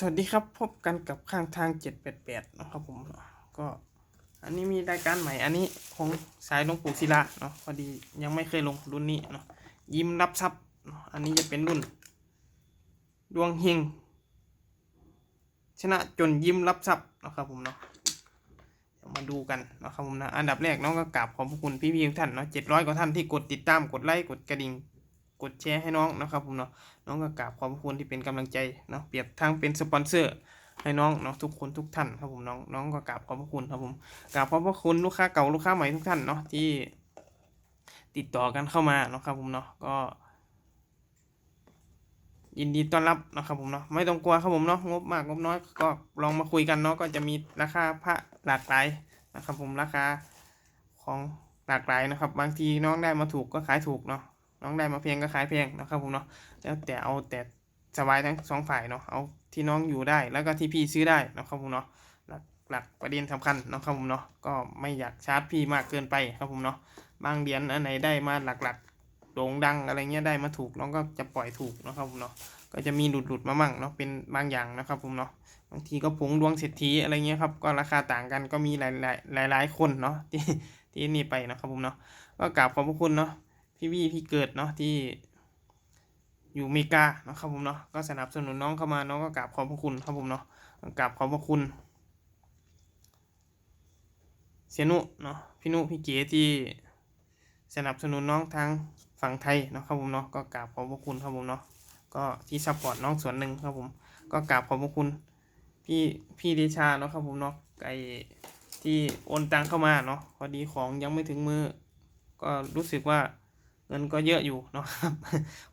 สวัสดีครับพบกันกับข้างทาง788นะครับผมก็อันนี้มีรายการใหม่อันนี้ของสายหลวงปู่ศิลาเนาะพอดียังไม่เคยลงรุ่นนี้เนาะยิ้มรับทรัพย์อันนี้จะเป็นรุ่น ดวงเฮงชนะจนยิ้มรับทรัพย์นะครับผมเนาะมาดูกันนะครับผมนะอันดับแรกน้องก็กราบขอบพระคุณพี่ๆทุกท่านเนาะ700กว่าท่านที่กดติดตามกดไลค์กดกระดิ่ง กดแชร์ให้น้องนะครับผมเนาะน้องก็กราบขอบคุณที่เป็นกำลังใจเนาะเปรียบทั้งเป็นสปอนเซอร์ให้น้องเนาะทุกคนทุกท่านครับผมน้องน้องก็กราบขอบพระคุณครับผมกราบขอบพระคุณลูกค้าเก่าลูกค้าใหม่ทุกท่านเนาะที่ติดต่อกันเข้ามาเนาะครับผมเนาะก็ยินดีต้อนรับเนาะครับผมเนาะไม่ต้องกลัวครับผมเนาะงบมากงบน้อยก็ลองมาคุยกันเนาะก็จะมีราคาพระหลากหลายนะครับผมราคาของหลากหลายนะครับ บางทีน้องได้มาถูกก็ขายถูกเนาะ น้องได้มาแพงก็ขายแพงนะครับผมเนาะแล้วแต่เอาแต่สบายทั้งสองฝ่ายเนาะเอาที่น้องอยู่ได้แล้วก็ที่พี่ซื้อได้นะครับผมเนาะหลักหลักประเด็นสำคัญนะครับผมเนาะก็ไม่อยากชาร์จพี่มากเกินไปครับผมเนาะบางเหรียญอันไหนได้มาหลักๆโด่งดังอะไรเงี้ยได้มาถูกน้องก็จะปล่อยถูกนะครับผมเนาะก็จะมีหลุดหลุดมามั่งเนาะเป็นบางอย่างนะครับผมเนาะบางทีก็ผงดวงเศรษฐีอะไรเงี้ยครับก็ราคาต่างกันก็มีหลายหลายหลายคนเนาะที่ที่นี่ไปนะครับผมเนาะก็กราบขอบพระคุณเนาะ พี่วี่พี่เกิดเนาะที่อยู่อเมริกาเนาะครับผมเนาะก็สนับสนุนน้องเข้ามาน้องก็กราบขอบพระคุณครับผมเนาะกราบขอบพระคุณ เสียนุเนาะพี่นุพี่เก๋ที่สนับสนุนน้องทางฝั่งไทยเนาะครับผมเนาะก็กราบขอบพระคุณครับผมเนาะก็ที่ซัพพอร์ตน้องส่วนหนึ่งครับผมก็กราบขอบพระคุณพี่พี่เดชาเนาะครับผมเนาะไอที่โอนตังเข้ามาเนาะพอดีของยังไม่ถึงมือ ก็รู้สึกว่า เงินก็เยอะอยู่เนาะครับ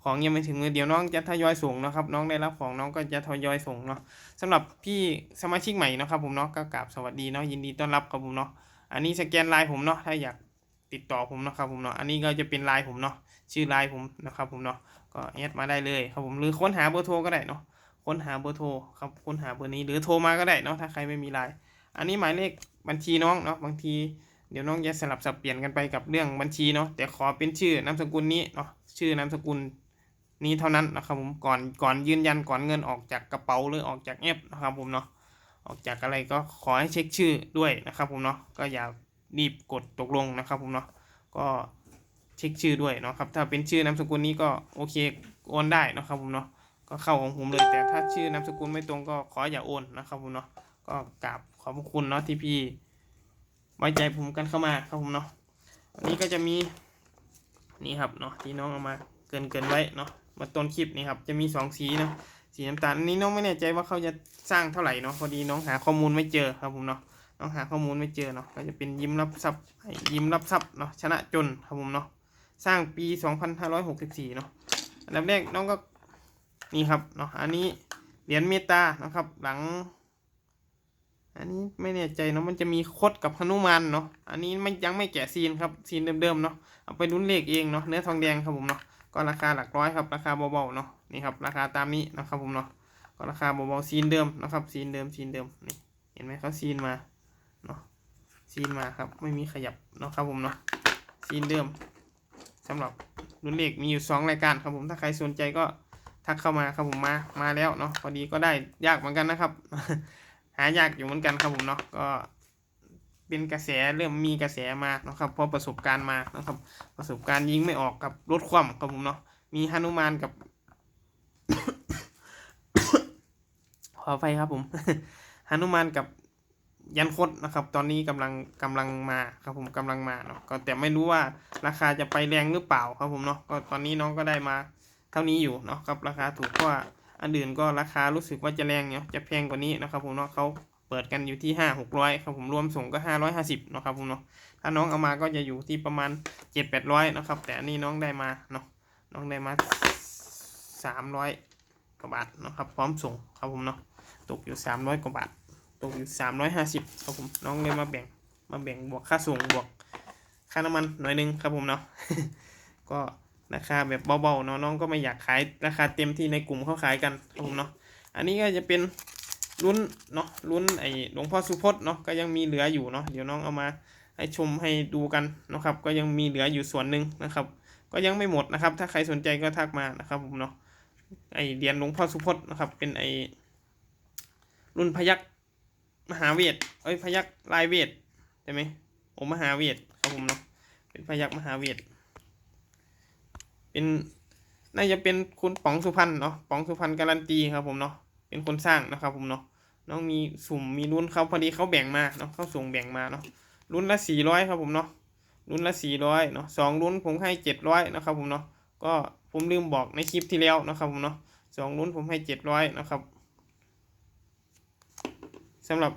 ของยังไม่ถึงมือเดี๋ยวน้องจะทยอยส่งนะครับ น้องได้รับของน้องก็จะทยอยส่งเนาะสำหรับพี่สมาชิกใหม่นะครับผมเนาะก็กราบสวัสดีเนาะยินดีต้อนรับครับผมเนาะอันนี้สแกนไลน์ผมเนาะถ้าอยากติดต่อผมนะครับผมเนาะอันนี้ก็จะเป็นไลน์ผมเนาะชื่อไลน์ผมนะครับผมเนาะก็แอดมาได้เลยครับผมหรือค้นหาเบอร์โทรก็ได้เนาะค้นหาเบอร์โทรครับค้นหาเบอร์นี้หรือโทรมาก็ได้เนาะถ้าใครไม่มีไลน์อันนี้หมายเลขบัญชีน้องเนาะบางที ดี๋ยวน้องจะสลับสับเปลี่ยนกันไปกับเรื่องบัญชีเนาะแต่ขอเป็นชื่อนามสกุลนี้เนาะชื่อนามสกุลนี้เท่านั้นนะครับผมก่อนก่อนยืนยันก่อนเงินออกจากกระเป๋าหรือออกจากแอปนะครับผมเนาะออกจากอะไรก็ขอให้เช็คชื่อด้วยนะครับผมเนาะก็อย่ารีบกดตกลงนะครับผมเนาะก็เช็คชื่อด้วยเนาะครับถ้าเป็นชื่อนามสกุลนี้ก็โอเคโอนได้นะครับผมเนาะก็เข้าของผมเลยแต่ถ้าชื่อนามสกุลไม่ตรงก็ขออย่าโอนนะครับผมเนาะก็กราบขอบพระคุณเนาะที่พี่ ไว้ใจผมกันเข้ามาครับผมเนาะอันนี้ก็จะมีนี่ครับเนาะที่น้องเอามาเกินเกินไว้เนาะมาต้นคลิปนี่ครับจะมีสองสีเนาะสีน้ำตาลอันนี้น้องไม่แน่ใจว่าเขาจะสร้างเท่าไหร่เนาะพอดีน้องหาข้อมูลไม่เจอครับผมเนาะน้องหาข้อมูลไม่เจอเนาะก็จะเป็นยิ้มรับทรัพย์ยิ้มรับทรัพย์เนาะชนะจนครับผมเนาะสร้างปี 2564เนาะอันดับแรกน้องก็นี่ครับเนาะอันนี้เหรียญเมตานะครับหลัง อันนี้ไม่แน่ใจเนาะมันจะมีคดกับหนุมานเนาะอันนี้ไม่ยังไม่แกะซีนครับซีนเดิมๆเนาะเอาไปลุ้นเลขเองเนาะเนื้อทองแดงครับผมเนาะก็ราคาหลักร้อยครับราคาเบาๆเนาะนี่ครับราคาตามนี้นะครับผมเนาะก็ราคาเบาๆซีนเดิมนะครับซีนเดิมซีนเดิมนี่เห็นไหมเขาซีนมาเนาะซีนมาครับไม่มีขยับเนาะครับผมเนาะซีนเดิมสำหรับลุ้นเลขมีอยู่สองรายการครับผมถ้าใครสนใจก็ทักเข้ามาครับผมมามาแล้วเนาะพอดีก็ได้ยากเหมือนกันนะครับ หายากอยู่เหมือนกันครับผมเนาะก็เป็นกระแสเริ่มมีกระแสมานะครับเพราะประสบการณ์มานะครับ ประสบการณ์ยิงไม่ออกกับรถคว่ำครับผมเนาะมีฮนุมานกับ ขอไฟครับผมฮนุมานกับยันคดนะครับ ตอนนี้กำลังกำลังมาครับผมกำลังมาเนาะก็แต่ไม่รู้ว่าราคาจะไปแรงหรือเปล่าครับผมเนาะก็ตอนนี้น้องก็ได้มา เท่านี้อยู่เนาะครับราคาถูกเพราะว่า อันอื่นก็ราคารู้สึกว่าจะแรงเนาะจะแพงกว่านี้นะครับผมเนาะเขาเปิดกันอยู่ที่ห้าหกร้อยครับผมรวมส่งก็ห้าร้อยห้าสิบนะครับผมเนาะถ้าน้องเอามาก็จะอยู่ที่ประมาณเจ็ดแปดร้อยนะครับ แต่อันนี้น้องได้มาเนาะน้องได้มาสามร้อยกว่าบาทนะครับพร้อมส่งครับผมเนาะตกอยู่สามร้อยกว่าบาทตกอยู่สามร้อยห้าสิบครับผมน้องเลยมาแบ่งมาแบ่งบวกค่าส่งบวกค่าน้ำมันหน่อยหนึงครับผมเนาะก็ ราคาแบบเบาๆเนาะน้องก็ไม่อยากขายราคาเต็มที่ในกลุ่มเขาขายกันผมเนาะอันนี้ก็จะเป็นรุ่นเนาะรุ่นไอหลวงพ่อสุพจน์เนาะก็ยังมีเหลืออยู่เนาะเดี๋ยวน้องเอามาให้ชมให้ดูกันนะครับ ก็ยังมีเหลืออยู่ส่วนหนึ่งนะครับ ก็ยังไม่หมดนะครับ ถ้าใครสนใจก็ทักมานะครับผมเนาะไอเรียญหลวงพ่อสุพจน์นะครับ เป็นไอรุ่นพยักมหาเวทเอ้ยพยักลายเวทใช่ไหมโอมหาเวทครับผมเนาะเป็นพยักมหาเวท เป็นน่าจะเป็นคุณป๋องสุพรรณเนาะป๋องสุพรรณการันตีครับผมเนาะเป็นคนสร้างนะครับผมเนาะน้องมีสุ่มมีรุ่นเขาพอดีเขาแบ่งมาเนาะเขาส่งแบ่งมาเนาะรุ่นละสี่ร้อยครับผมเนาะรุ่นละสี่ร้อยเนาะสองรุ่นผมให้เจ็ดร้อยนะครับผมเนาะก็ผมลืมบอกในคลิปที่แล้วนะครับผมเนาะสองรุ่นผมให้เจ็ดร้อยนะครับสำหรับ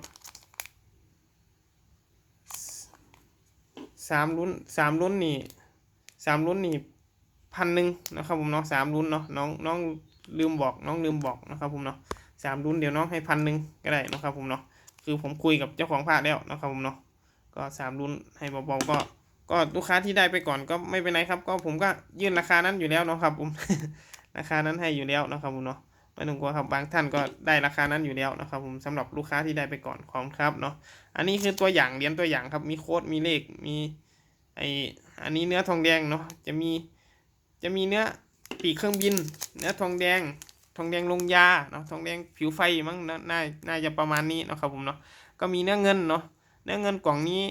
สามรุ่นสามรุ่นนี่สามรุ่นนี่ พันหนึ่งนะครับผมเนาะสามรุ่นเนาะน้องน้องลืมบอกน้องลืมบอกนะครับผมเนาะสามรุ่นเดี๋ยวน้องให้พันหนึ่งก็ได้นะครับผมเนาะคือผมคุยกับเจ้าของผ้าแล้วนะครับผมเนาะก็สามรุ่นให้เบาๆก็ ก็ลูกค้าที่ได้ไปก่อนก็ไม่เป็นไรครับ ก็ผมก็ยื่นราคานั้นอยู่แล้วนะครับผมราคานั้นให้อยู่แล้วนะครับผมเนาะไม่ต้องกลัวครับบางท่านก็ได้ราคานั้นอยู่แล้วนะครับผมสำหรับลูกค้าที่ได้ไปก่อนของครับเนาะอันนี้คือตัวอย่างเหรียญตัวอย่างครับมีโค้ดมีเลขมีไออันนี้เนื้อทองแดงเนาะจะมี จะมีเนื้อปีกเครื่องบิน เนื้อทองแดง ทองแดงลงยาเนาะ ทองแดงผิวไฟมั้งน่า น่าจะประมาณนี้นะครับผมเนาะ ก็มีเนื้อเงินเนาะ เนื้อเงินกล่องนี้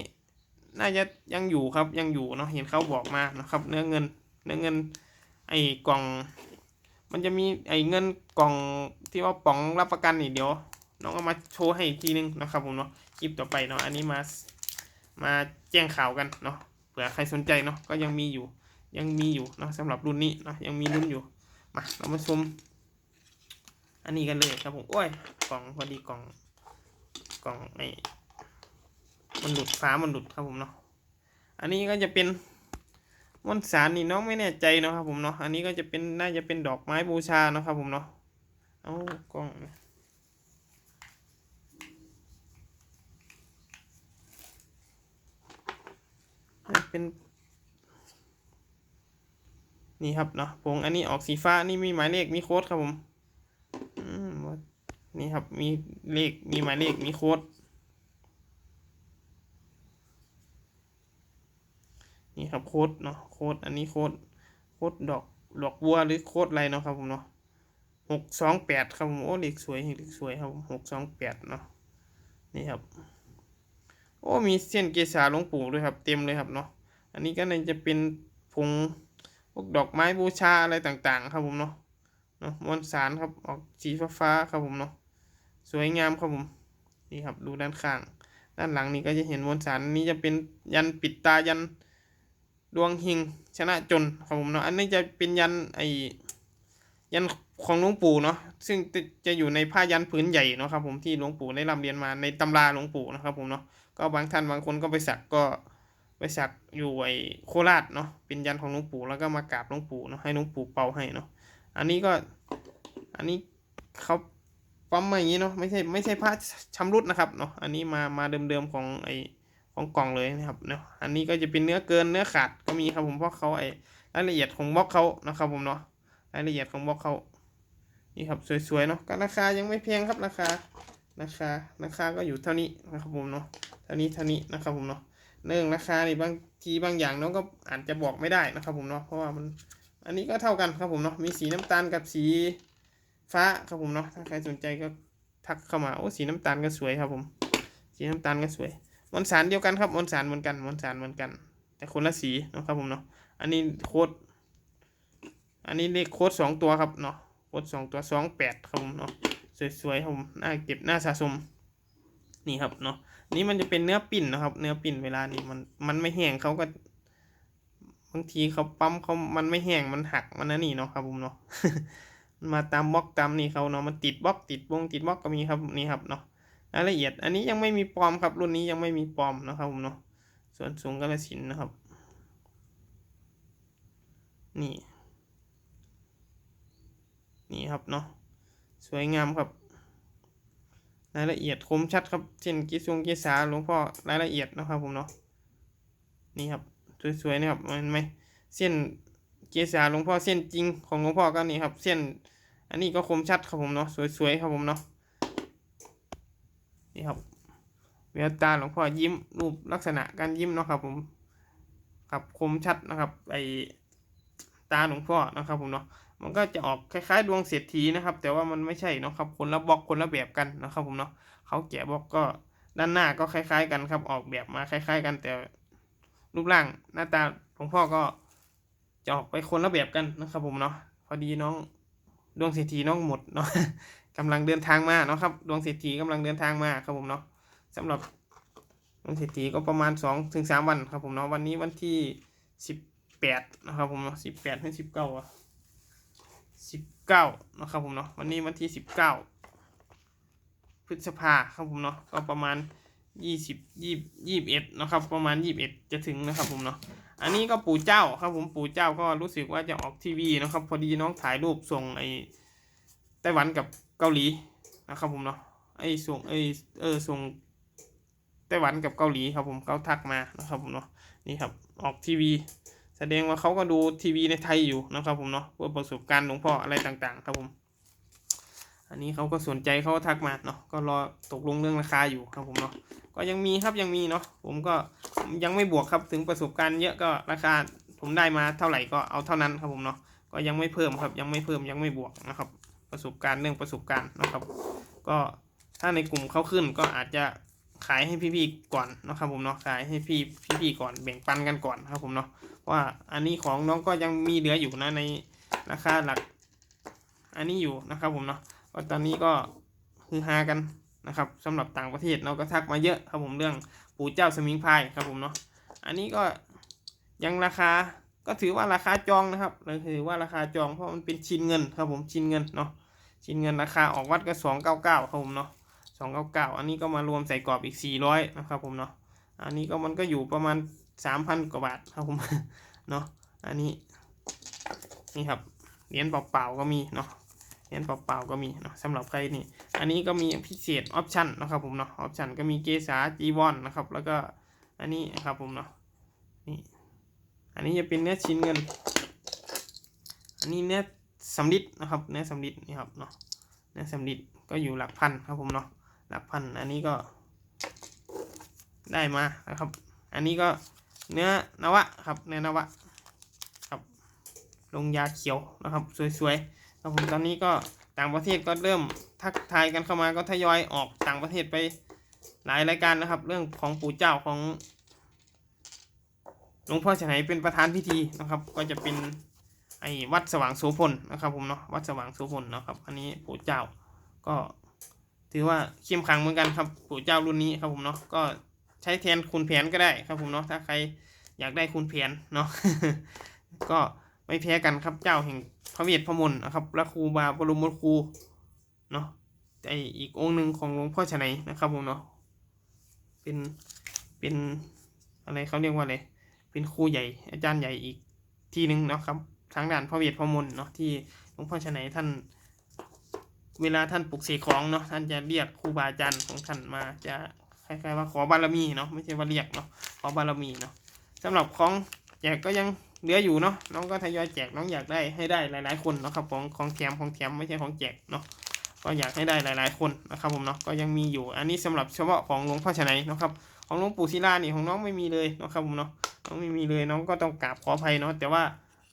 น่าจะยังอยู่ครับ ยังอยู่เนาะ เห็นเขาบอกมานะครับ เนื้อเงิน เนื้อเงิน ไอ้กล่อง มันจะมีไอ้เงินกล่องที่ว่าป๋องรับประกันนี่เดี๋ยวน้องเอามาโชว์ให้อีกทีนึงนะครับผมเนาะ คลิปต่อไปเนาะ อันนี้มา มาแจ้งข่าวกันเนาะ เผื่อใครสนใจเนาะ ก็ยังมีอยู่ ยังมีอยู่นะสำหรับรุ่นนี้นะยังมีรุ่นอยู่ มาเรามาชมอันนี้กันเลยครับผมโอ้ยกล่องพอดีกล่องกล่องไอ้มันหลุดฟ้ามันหลุดครับผมเนาะอันนี้ก็จะเป็นมวลสารนี่น้องไม่แน่ใจเนาะครับผมเนาะอันนี้ก็จะเป็นน่าจะเป็นดอกไม้บูชาเนาะครับผมเนาะเอากล้องเป็น นี่ครับเนาะผงอันนี้ออกสีฟ้านี่มีหมายเลขมีโค้ดครับผมนี่ครับมีเลขมีหมายเลขมีโค้ดนี่ครับโค้ดเนาะโค้ดอันนี้โค้ดโค้ดดอกดอกบัวหรือโค้ดอะไรเนาะครับผมเนาะหกสองแปดครับผมโอ้เลขสวยเลขสวยครับหกสองแปดเนาะนี่ครับ โอ้มีเส้นเกษาหลวงปู่ด้วยครับ เต็มเลยครับเนาะอันนี้ก็น่าจะเป็นผง วกดอกไม้บูชาอะไรต่างๆ ครับผมเนาะเนาะมวลสารครับออกสีฟ้าๆครับผมเนาะสวยงามครับผมนี่ครับดูด้านข้าง ด้านหลังนี่ก็จะเห็นมวลสารนี้จะเป็นยันปิดตายันดวงหิงชนะจนครับผมเนาะอันนี้จะเป็นยันไอยันของหลวงปู่เนาะซึ่งจะอยู่ในผ้ายันผืนใหญ่เนาะครับผมที่หลวงปู่ได้ร่ำเรียนมาในตำราหลวงปู่นะครับผมเนาะก็บางท่านบางคนก็ไปสักก็ ไปสักอยู่ไอโคราชเนาะเป็นยันของหลวงปู่แล้วก็มากราบหลวงปู่เนาะให้หลวงปู่เป่าให้เนาะอันนี้ก็อันนี้เขาปั๊มมาอย่างนี้เนาะไม่ใช่ไม่ใช่ผ้าชำรุดนะครับเนาะอันนี้มามาเดิมๆของไอของกล่องเลยนะครับเนาะอันนี้ก็จะเป็นเนื้อเกินเนื้อขาดก็มีครับผมเพราะเขาไอรายละเอียดของบล็อกเขานะครับผมเนาะรายละเอียดของบล็อกเขานี่ครับสวยๆเนาะก็ราคายังไม่แพงครับราคาราคาราคาก็อยู่เท่านี้นะครับผมเนาะเท่านี้เท่านี้นะครับผมเนาะ เรื่องราคานี่บางทีบางอย่างน้องก็อาจจะบอกไม่ได้นะครับผมเนาะเพราะว่ามันอันนี้ก็เท่ากันครับผมเนาะมีสีน้ำตาลกับสีฟ้าครับผมเนาะถ้าใครสนใจก็ทักเข้ามาโอ้สีน้ำตาลก็สวยครับผม สีน้ำตาลก็สวยมวลสารเดียวกันครับมวลสารเหมือนกันมวลสารเหมือนกัน แต่คนละสีนะครับผมเนาะอันนี้โค้ดอันนี้เลขโค้ดสองตัวครับเนาะโค้ดสองตัวสองแปดครับผมเนาะสวยๆครับผมน่าเก็บน่าสะสมนี่ครับเนาะ นี่มันจะเป็นเนื้อปิ่นนะครับ เนื้อปิ่นเวลานี้มันมันไม่แห้งเขาก็บางทีเขาปั๊มเขามันไม่แห้งมันหักมันนั่นนี่เนาะครับผมเนาะมาตามบล็อกตามนี่เขาเนาะมันติดบล็อกติดวงติดบล็อกก็มีครับนี่ครับเนาะรายละเอียด อันนี้ยังไม่มีปลอมครับ รุ่นนี้ยังไม่มีปลอมนะครับผมเนาะส่วนสูงกระสินนะครับ นี่ นี่ครับเนาะสวยงามครับ รายละเอียดคมชัดครับเช่นกิซุงกิสาหลวงพ่อรายละเอียดนะครับผมเนาะนี่ครับสวยๆนะครับเห็นไหมเส้นเกษาหลวงพ่อเส้นจริงของหลวงพ่อก็นี่ครับ เส้น อันนี้ก็คมชัดครับผมเนาะสวยๆครับผมเนาะนี่ครับเวลตาหลวงพ่อยิ้มรูปลักษณะการยิ้มเนาะครับผมครับคมชัดนะครับไอตาหลวงพ่อนะครับผมเนาะ มันก็จะออกคล้ายๆ ดวงเศรษฐีนะครับ แต่ว่ามันไม่ใช่นะครับคนละบล็อกคนละแบบกันนะครับผมเนาะเขาแกะบล็อกก็ด้านหน้าก็คล้าย ๆ กันครับ ออกแบบมาคล้าย ๆ กันแต่รูปร่างหน้าตาหลวงพ่อก็จะออกไปคนละแบบกันนะครับผมเนาะพอดีน้องดวงเศรษฐีน้องหมดเนาะกำลังเดินทางมาเนาะครับดวงเศรษฐีกำลังเดินทางมาครับผมเนาะสำหรับดวงเศรษฐีก็ประมาณสองถึงสามวันครับผมเนาะวันนี้วันที่สิบแปดนะครับผมเนาะสิบแปดถึงสิบเก้าอะ สิบเก้านะครับผมเนาะวันนี้วันที่สิบเก้าพฤษภาครับผมเนาะก็ประมาณยี่สิบยี่ยี่บเอ็ดนะครับประมาณยี่สิบเอ็ดจะถึงนะครับผมเนาะอันนี้ก็ปู่เจ้าครับผมปู่เจ้าก็รู้สึกว่าจะออกทีวีนะครับ พอดีน้องถ่ายรูปส่งไอไต้หวันกับเกาหลีนะครับผมเนาะไอส่งไอเออส่งไต้หวันกับเกาหลีครับผมเขาทักมานะครับผมเนาะนี่ครับออกทีวี แสดงว่าเขาก็ดูทีวีในไทยอยู่นะครับผมเนาะเพื่อประสบการณ์หลวงพ่ออะไรต่างๆ ครับผม อันนี้เขาก็สนใจเขาก็ทักมาเนาะก็รอตกลงเรื่องราคาอยู่ครับผมเนาะก็ยังมีครับยังมีเนาะผมก็ยังไม่บวกครับถึงประสบการณ์เยอะก็ราคาผมได้มาเท่าไหร่ก็เอาเท่านั้นครับผมเนาะก็ยังไม่เพิ่มครับยังไม่เพิ่มยังไม่บวกนะครับ ประสบการณ์เรื่องประสบการณ์นะครับ ก็ถ้าในกลุ่มเขาขึ้นก็อาจจะ ขายให้พี่ๆก่อนนะครับผมเนาะขายให้พี่พี่ๆก่อนแบ่งปันกันก่อนครับผมเนาะว่าอันนี้ของน้องก็ยังมีเหลืออยู่นะในราคาหลัก อันนี้อยู่นะครับผมเนาะก็ตอนนี้ก็คือฮากันนะครับสำหรับต่างประเทศเราก็ทักมาเยอะครับผมเรื่องปู่เจ้าสมิงพายครับผมเนาะอันนี้ก็ยังราคาก็ถือว่าราคาจองนะครับเราถือว่าราคาจองเพราะมันเป็นชิ้นเงินครับผมชิ้นเงินเนาะชิ้นเงินราคาออกวัดก็สองเก้าเก้าครับผมเนาะ สองเก้าเก้าอันนี้ก็มารวมใส่กรอบอีกสี่ร้อยนะครับผมเนาะ อันนี้ก็มันก็อยู่ประมาณสามพันกว่าบาทครับผม เนาะ อันนี้ นี่ครับ เหรียญเปล่าๆก็มีเนาะ เหรียญเปล่าๆก็มีเนาะสำหรับใครนี่ อันนี้ก็มีพิเศษออปชันนะครับผมเนาะ ออปชันก็มีเกษาจีวอนนะครับ แล้วก็อันนี้นะครับผมเนาะ นี่ อันนี้จะเป็นเนื้อชิ้นเงิน อันนี้เนื้อสำลิดนะครับ เนื้อสำลิดนี่ครับเนาะ เนื้อสำลิดก็อยู่หลักพันครับผมเนาะ หลักพัน อันนี้ก็ได้มานะครับ อันนี้ก็เนื้อนวะครับ เนื้อนวะครับ ลงยาเขียวนะครับ สวยๆครับผมตอนนี้ก็ต่างประเทศก็เริ่มทักทายกันเข้ามาก็ทยอยออกต่างประเทศไปหลายรายการนะครับ เรื่องของปู่เจ้าของหลวงพ่อฉไหนเป็นประธานพิธีนะครับ ก็จะเป็นไอ้วัดสว่างโสพลนะครับผมเนาะวัดสว่างโสพลนะครับ อันนี้ปู่เจ้าก็ ถือว่าเข้มขังเหมือนกันครับปู่เจ้ารุ่นนี้ครับผมเนาะก็ใช้แทนคุณแผนก็ได้ครับผมเนาะถ้าใครอยากได้คุณแผนเนาะก็ไม่แพ้กันครับเจ้าแห่งพระเวทพระมนต์นะครับพระครูบาบรมครูเนาะไออีกองค์หนึ่งของหลวงพ่อชนัยนะครับผมเนาะเป็นเป็นอะไรเขาเรียกว่าอะไรเป็นครูใหญ่อาจารย์ใหญ่อีกที่หนึ่งเนาะครับทางด้านพระเวทพระมนต์เนาะที่หลวงพ่อชนัยท่าน เวลาท่านปลุกเสกของเนาะท่านจะเรียกครูบาอาจารย์ของท่านมาจะคล้ายๆว่าขอบารมีเนาะไม่ใช่ว่าเรียกเนาะขอบารมีเนาะสำหรับของแจกก็ยังเหลืออยู่เนาะน้องก็ทยอยแจกน้องอยากได้ให้ได้หลาย ๆ คนเนาะครับของของแถมของแถมไม่ใช่ของแจกเนาะก็อยากให้ได้หลาย ๆ คนนะครับผมเนาะก็ยังมีอยู่ อันนี้สำหรับเฉพาะของหลวงพ่อชนัยนะครับของหลวงปู่ศิลานี่ของน้องไม่มีเลยนะครับผมเนาะน้องไม่มีเลยน้องก็ต้องกราบขออภัยเนาะแต่ว่า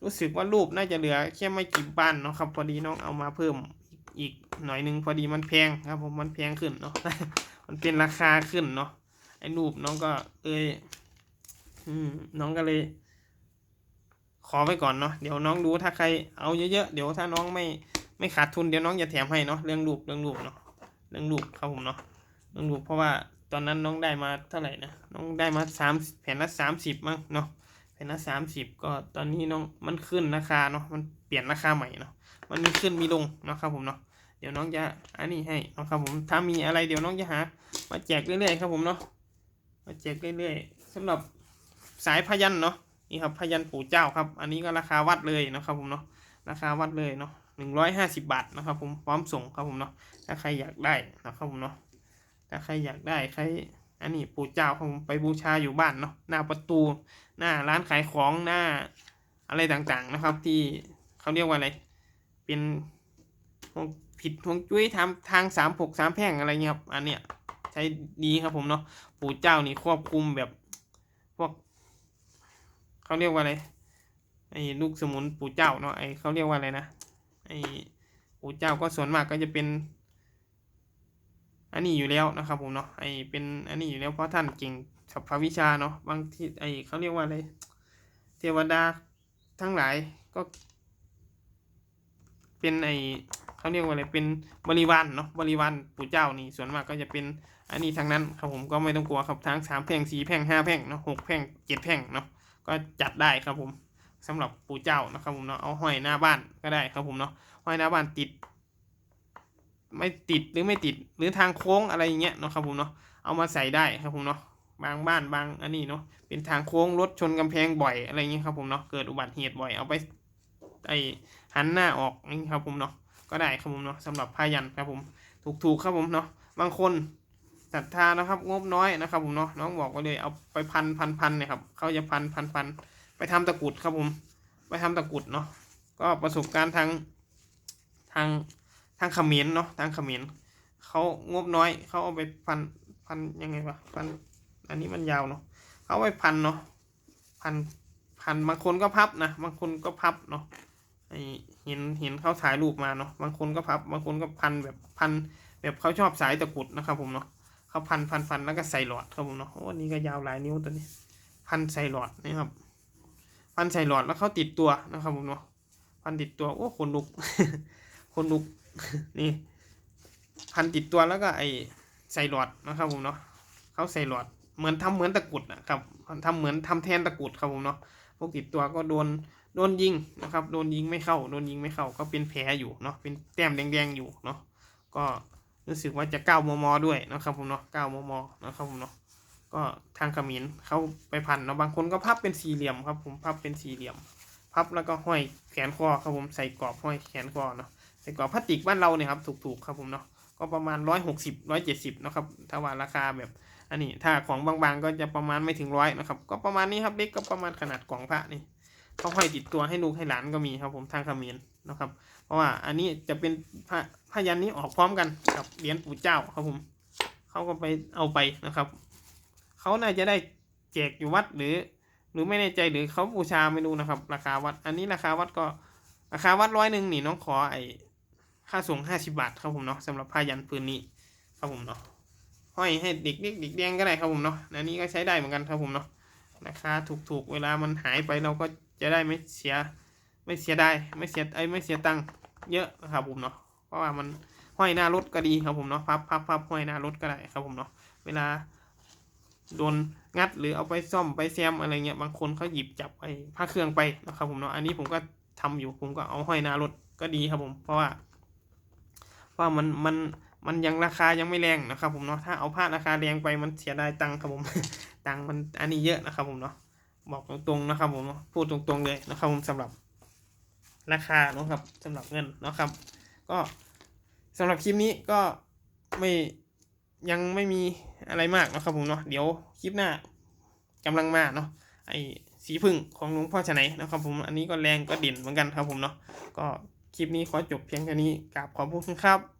รู้สึกว่ารูปน่าจะเหลือแค่ไม่กี่บ้านเนาะครับพอดีน้องเอามาเพิ่ม อีกหน่อยหนึ่งพอดีมันแพงครับผมมันแพงขึ้นเนาะมันเป็นราคาขึ้นเนาะไอ้รูปน้องก็เอยอืมน้องก็เลย ขอไว้ก่อนเนาะเดี๋ยวน้องดูถ้าใครเอาเยอะๆเดี๋ยวถ้าน้องไม่ไม่ขาดทุนเดี๋ยวน้องจะแถมให้เนาะเรื่องรูปเรื่องรูปเนาะเรื่องรูปครับผมเนาะเรื่องรูปเพราะว่าตอนนั้นน้องได้มาเท่าไหร่นะน้องได้มาสามแผ่นละสามสิบมั้งเนาะแผ่นละสามสิบก็ตอนนี้น้องมันขึ้นราคาเนาะมันเปลี่ยนราคาใหม่เนาะมันมีขึ้นมีลงเนาะครับผมเนาะ เดี๋ยวน้องจะอันนี้ให้นะครับผมถ้ามีอะไรเดี๋ยวน้องจะหา มาแจกเรื่อยๆครับผมเนาะมาแจกเรื่อยๆสำหรับสายพยันเนาะนี่ครับพยันปู่เจ้าครับ อันนี้ก็ราคาวัดเลยนะครับผมเนาะราคาวัดเลยเนาะหนึ่งร้อยห้าสิบบาทนะครับผมพร้อมส่งครับผมเนาะถ้าใครอยากได้นะครับผมเนาะถ้าใครอยากได้ใครอันนี้ปู่เจ้าครับผมไปบูชาอยู่บ้านเนาะหน้าประตู หน้าร้านขายของหน้าอะไรต่างๆนะครับ ที่เขาเรียกว่าอะไร เป็นพวก ผิดฮวงจุ้ยทำทางสามผกสามแพร่งอะไรเงี้ยครับ อันเนี้ยใช้ดีครับผมเนาะปู่เจ้านี่ควบคุมแบบพวกเขาเรียกว่าอะไรไอ้ลูกสมุนปู่เจ้าเนาะไอ้เขาเรียกว่าอะไรนะไอ้ปู่เจ้าก็ส่วนมากก็จะเป็น อันนี้อยู่แล้วนะครับผมเนาะไอ้เป็นอันนี้อยู่แล้วเพราะท่านเก่งสัพพวิชาเนาะบางทีไอ้เขาเรียกว่าอะไรเทวดาทั้งหลายก็ เป็นไอ เขาเรียกว่าอะไรเป็นบริวารเนาะบริวารปู่เจ้านี่ส่วนมากก็จะเป็นอันนี้ทางนั้นครับผมก็ไม่ต้องกลัวครับทั้งสามแพ่งสี่แพ่งห้าแพ่งเนาะหกแพ่งเจ็ดแพ่งเนาะก็จัดได้ครับผมสำหรับปู่เจ้านะครับผมเนาะเอาห้อยหน้าบ้านก็ได้ครับผมเนาะห้อยหน้าบ้านติด ไม่ติดหรือไม่ติดหรือทางโค้งอะไรอย่างเงี้ยเนาะครับผมเนาะเอามาใส่ได้ครับผมเนาะบางบ้านบางอันนี้เนาะเป็นทางโค้งรถชนกำแพงบ่อยอะไรเงี้ยครับผมเนาะเกิดอุบัติเหตุบ่อยเอาไปไอหันหน้าออกนี่ครับผมเนาะ ก็ได้ครับผมเนาะสำหรับผ้ายันครับผมถูกๆครับผมเนาะบางคนศรัทธานะครับงบน้อยนะครับผมเนาะน้องบอกไว้เลยเอาไปพันพันพันเนี่ยครับเขาจะพันพันพันไปทำตะกุดครับผม ไปทำตะกุดเนาะก็ประสบการณ์ทางทางทางขมรเนาะทางขมรเขางบน้อยเขาเอาไปพันพันยังไงวะพันอันนี้มันยาวเนาะเขาเอาไปพันเนาะพันพันบางคนก็พับนะบางคนก็พับเนาะไอ เห็นเห็นเขาถ่ายรูปมาเนาะบางคนก็พับบางคนก็พันแบบพันแบบเขาชอบสายตะกุดนะครับผมเนาะเขาพันพันพันแล้วก็ใส่หลอดครับผมเนาะโอ้นนี้ก็ยาวหลายนิ้วตัวนี้ พันใส่หลอดนี่ครับ พันใส่หลอดแล้วเขาติดตัวนะครับผมเนาะพันติดตัวโอ้คนลุก คนลุกนี่ พันติดตัวแล้วก็ไอใส่หลอดนะครับผมเนาะเขาใส่หลอดเหมือนทำเหมือนตะกุดนะครับทำเหมือนทำแทนตะกุดครับผมเนาะพวกติดตัวก็โดน โดนยิงนะครับ โดนยิงไม่เข้า โดนยิงไม่เข้า ก็เป็นแผลอยู่เนาะ เป็นแต้มแดงๆอยู่เนาะ ก็รู้สึกว่าจะเก้ามมด้วยนะครับผมเนาะเก้ามมนะครับผมเนาะ ก็ทางขมิ้นเขาไปพันเนาะ บางคนก็พับเป็นสี่เหลี่ยมครับผม พับเป็นสี่เหลี่ยม พับแล้วก็ห้อยแขนคอครับผม ใส่กรอบห้อยแขนคอเนาะ ใส่กรอบพลาสติกบ้านเราเนี่ยครับถูกๆครับผมเนาะ ก็ประมาณร้อยหกสิบร้อยเจ็ดสิบนะครับ ถ้าว่าราคาแบบอันนี้ถ้าของบางๆก็จะประมาณไม่ถึงร้อยนะครับ ก็ประมาณนี้ครับเล็กก็ประมาณขนาดกล่องพระนี่ เขาห้อยติดตัวให้ลูกให้หลานก็มีครับผมทางเขมิ้นนะครับ เพราะว่าอันนี้จะเป็นพระพยันนี้ออกพร้อมกันกับเหรียญปู่เจ้าครับผมเขาก็ไปเอาไปนะครับเขาน่าจะได้แจกอยู่วัดหรือ หรือไม่แน่ใจหรือเขาบูชาไม่รู้นะครับ ราคาวัด อันนี้ราคาวัดก็ราคาวัดร้อยหนึ่งนี่น้องขอไอค่าส่งห้าสิบบาทครับผมเนาะสำหรับผ้ายันปืนนี้ครับผมเนาะห้อยให้เด็กเด็กเด็กแดงก็ได้ครับผมเนาะอันนี้ก็ใช้ได้เหมือนกันครับผมเนาะราคาถูกๆเวลามันหายไปเราก็ จะได้ไม่เสียไม่เสียได้ไม่เสียไอยไม่เสียตังค์เยอะนะครับผมเนาะเพราะว่ามันห้อยหน้ารถก็ดีครับผมเนาะพับพับพับห้อยหน้ารถก็ได้ครับผมเนาะเวลาโดนงัดหรือเอาไปซ่อมไปแซมอะไรเงี้ยบางคนเขาหยิบจับไอ้ผ้าเครื่องไปนะครับผมเนาะอันนี้ผมก็ทำอยู่ผมก็เอาห้อยหน้ารถก็ดีครับผม เพราะว่าว่ามันมันมันยังราคายังไม่แรงนะครับผมเนาะถ้าเอาผ้าราคาแรงไปมันเสียดายตังค์ครับผมตังค์มันอันนี้เยอะนะครับผมเนาะ บอกตรงๆนะครับผมพูดตรงๆเลยนะครับผมสำหรับราคาเนาะครับสำหรับเงินนะครับ ก็สำหรับคลิปนี้ก็ไม่ยังไม่มีอะไรมากนะครับผมเนาะเดี๋ยวคลิปหน้ากำลังมาเนาะไอสีพึ่งของหลวงพ่อชนะนะครับผมอันนี้ก็แรงก็เด่นเหมือนกันครับผมเนาะก็คลิปนี้ขอจบเพียงแค่นี้กราบขอบคุณครับ